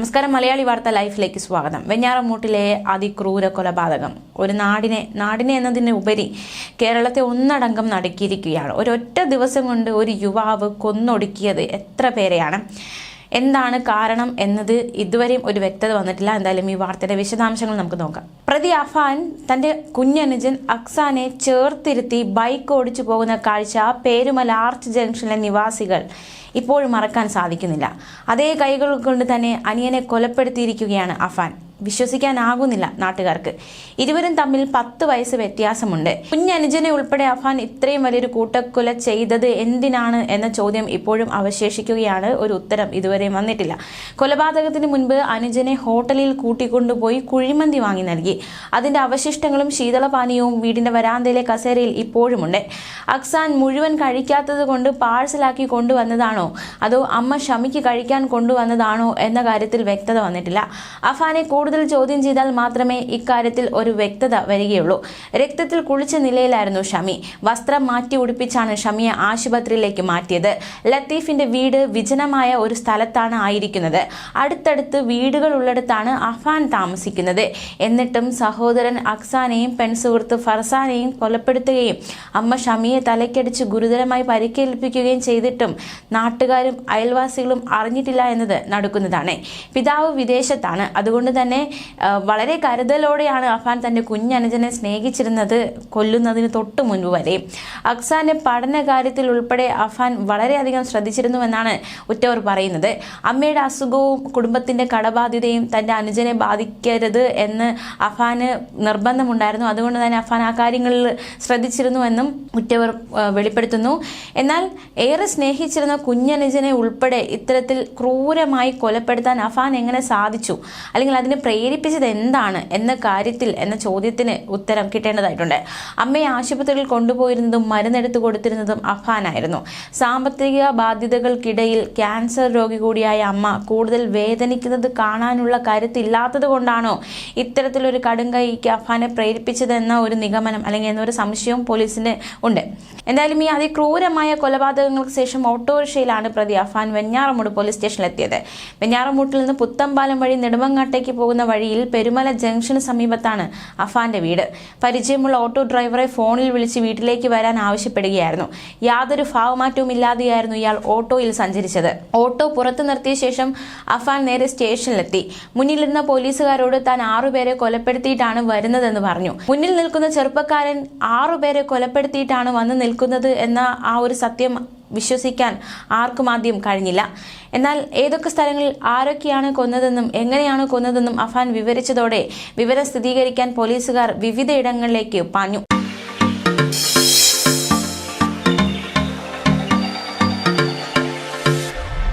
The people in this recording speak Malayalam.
നമസ്കാരം മലയാളി വാർത്ത ലൈഫിലേക്ക് സ്വാഗതം. വെഞ്ഞാറമൂട്ടിലെ അതിക്രൂര കൊലപാതകം. ഒരു നാടിനെ നാടിനെ എന്നതിന് ഉപരി കേരളത്തെ ഒന്നടങ്കം നടുക്കിയിരിക്കുകയാണ്. ഒരൊറ്റ ദിവസം കൊണ്ട് ഒരു യുവാവ് കൊന്നൊടുക്കിയത് എത്ര പേരെയാണ്? എന്താണ് കാരണം എന്നത് ഇതുവരെയും ഒരു വ്യക്തത വന്നിട്ടില്ല. എന്തായാലും ഈ വാർത്തയുടെ വിശദാംശങ്ങൾ നമുക്ക് നോക്കാം. പ്രതി അഫാൻ തന്റെ കുഞ്ഞനുജൻ അക്സാനെ ചേർത്തിരുത്തി ബൈക്ക് ഓടിച്ചു പോകുന്ന കാഴ്ച പേരുമല ആർച്ച് ജംഗ്ഷനിലെ നിവാസികൾ ഇപ്പോഴും മറക്കാൻ സാധിക്കുന്നില്ല. അതേ കൈകൾ കൊണ്ട് തന്നെ അനിയനെ കൊലപ്പെടുത്തിയിരിക്കുകയാണ് അഫാൻ. വിശ്വസിക്കാനാകുന്നില്ല നാട്ടുകാർക്ക്. ഇരുവരും തമ്മിൽ പത്ത് വയസ്സ് വ്യത്യാസമുണ്ട്. കുഞ്ഞനുജനെ ഉൾപ്പെടെ അഫാൻ ഇത്രയും വലിയൊരു കൂട്ടക്കൊല ചെയ്തത് എന്തിനാണ് എന്ന ചോദ്യം ഇപ്പോഴും അവശേഷിക്കുകയാണ്. ഒരു ഉത്തരം ഇതുവരെ വന്നിട്ടില്ല. കൊലപാതകത്തിന് മുൻപ് അനുജനെ ഹോട്ടലിൽ കൂട്ടിക്കൊണ്ടുപോയി കുഴിമന്തി വാങ്ങി നൽകി. അതിന്റെ അവശിഷ്ടങ്ങളും ശീതളപാനീയവും വീടിന്റെ വരാന്തയിലെ കസേരയിൽ ഇപ്പോഴുമുണ്ട്. അക്സാൻ മുഴുവൻ കഴിക്കാത്തത് കൊണ്ട് പാഴ്സലാക്കി കൊണ്ടുവന്നതാണോ? അതോ അമ്മ ഷമിക്ക് കഴിക്കാൻ കൊണ്ടുവന്നതാണോ എന്ന കാര്യത്തിൽ വ്യക്തത വന്നിട്ടില്ല. അഫാനെ കൂടുതൽ ചോദ്യം ചെയ്താൽ മാത്രമേ ഇക്കാര്യത്തിൽ ഒരു വ്യക്തത വരികയുള്ളൂ. രക്തത്തിൽ കുളിച്ച നിലയിലായിരുന്നു ഷമി. വസ്ത്രം മാറ്റി ഉടുപ്പിച്ചാണ് ഷമിയെ ആശുപത്രിയിലേക്ക് മാറ്റിയത്. ലത്തീഫിന്റെ വീട് വിജനമായ ഒരു സ്ഥലത്താണ് ആയിരിക്കുന്നത്. അടുത്തടുത്ത് വീടുകൾ ഉള്ളിടത്താണ് അഫാൻ താമസിക്കുന്നത്. എന്നിട്ടും സഹോദരൻ അക്സാനെയും പെൺസുഹൃത്ത് ഫർസാനെയും കൊലപ്പെടുത്തുകയും അമ്മ ഷമിയെ തലയ്ക്കടിച്ച് ഗുരുതരമായി പരിക്കേൽപ്പിക്കുകയും ചെയ്തിട്ടും നാട്ടുകാരും അയൽവാസികളും അറിഞ്ഞിട്ടില്ല എന്നത് നടക്കുന്നതാണ്. പിതാവ് വിദേശത്താണ്. അതുകൊണ്ട് തന്നെ വളരെ കരുതലോടെയാണ് അഫാൻ തന്റെ കുഞ്ഞനുജനെ സ്നേഹിച്ചിരുന്നത് കൊല്ലുന്നതിന് തൊട്ട് മുൻപ് വരെ. അക്സാന്റെ പഠന കാര്യത്തിൽ ഉൾപ്പെടെ അഫാൻ വളരെയധികം ശ്രദ്ധിച്ചിരുന്നുവെന്നാണ് ഉറ്റവർ പറയുന്നത്. അമ്മയുടെ അസുഖവും കുടുംബത്തിന്റെ കടബാധ്യതയും തന്റെ അനുജനെ ബാധിക്കരുത് എന്ന് അഫാന് നിർബന്ധമുണ്ടായിരുന്നു. അതുകൊണ്ട് തന്നെ അഫാൻ ആ കാര്യങ്ങളിൽ ശ്രദ്ധിച്ചിരുന്നുവെന്നും ഉറ്റവർ വെളിപ്പെടുത്തുന്നു. എന്നാൽ ഏറെ സ്നേഹിച്ചിരുന്ന കുഞ്ഞനുജനെ ഉൾപ്പെടെ ഇത്തരത്തിൽ ക്രൂരമായി കൊലപ്പെടുത്താൻ അഫാൻ എങ്ങനെ സാധിച്ചു? അല്ലെങ്കിൽ അതിനെ പ്രേരിപ്പിച്ചത് എന്താണ് എന്ന കാര്യത്തിൽ എന്ന ചോദ്യത്തിന് ഉത്തരം കിട്ടേണ്ടതായിട്ടുണ്ട്. അമ്മയെ ആശുപത്രിയിൽ കൊണ്ടുപോയിരുന്നതും മരുന്നെടുത്ത് കൊടുത്തിരുന്നതും അഫാനായിരുന്നു. സാമ്പത്തിക ബാധ്യതകൾക്കിടയിൽ ക്യാൻസർ രോഗി കൂടിയായ അമ്മ കൂടുതൽ വേദനിക്കുന്നത് കാണാനുള്ള കരുത്തില്ലാത്തത് കൊണ്ടാണോ ഇത്തരത്തിലൊരു കടുംകൈക്ക് അഫാനെ പ്രേരിപ്പിച്ചതെന്ന ഒരു നിഗമനം അല്ലെങ്കിൽ എന്നൊരു സംശയവും പോലീസിന് ഉണ്ട്. എന്തായാലും ഈ അതിക്രൂരമായ കൊലപാതകങ്ങൾക്ക് ശേഷം ഓട്ടോറിക്ഷയിലാണ് പ്രതി അഫാൻ വെഞ്ഞാറമൂട് പോലീസ് സ്റ്റേഷനിലെത്തിയത്. വെഞ്ഞാറമൂട്ടിൽ നിന്ന് പുത്തമ്പാലം വഴി നെടുമങ്ങാട്ടേക്ക് പോകുന്ന വഴിയിൽ പെരുമല ജംഗ്ഷന് സമീപത്താണ് അഫാന്റെ വീട്. പരിചയമുള്ള ഓട്ടോ ഡ്രൈവറെ ഫോണിൽ വിളിച്ച് വീട്ടിലേക്ക് വരാൻ ആവശ്യപ്പെടുകയായിരുന്നു. യാതൊരു ഭാവമാറ്റവും ഇല്ലാതെയായിരുന്നു ഇയാൾ ഓട്ടോയിൽ സഞ്ചരിച്ചത്. ഓട്ടോ പുറത്തു നിർത്തിയ ശേഷം അഫാൻ നേരെ സ്റ്റേഷനിലെത്തി. മുന്നിലിരുന്ന പോലീസുകാരോട് താൻ ആറുപേരെ കൊലപ്പെടുത്തിയിട്ടാണ് വരുന്നതെന്ന് പറഞ്ഞു. മുന്നിൽ നിൽക്കുന്ന ചെറുപ്പക്കാരൻ ആറുപേരെ കൊലപ്പെടുത്തിയിട്ടാണ് വന്ന് നിൽക്കുന്നത് എന്ന ആ ഒരു സത്യം വിശ്വസിക്കാൻ ആർക്കും ആദ്യം കഴിഞ്ഞില്ല. എന്നാൽ ഏതൊക്കെ സ്ഥലങ്ങളിൽ ആരൊക്കെയാണ് കൊന്നതെന്നും എങ്ങനെയാണ് കൊന്നതെന്നും അഫാൻ വിവരിച്ചതോടെ വിവരം സ്ഥിരീകരിക്കാൻ പോലീസുകാർ വിവിധയിടങ്ങളിലേക്ക് പാഞ്ഞു.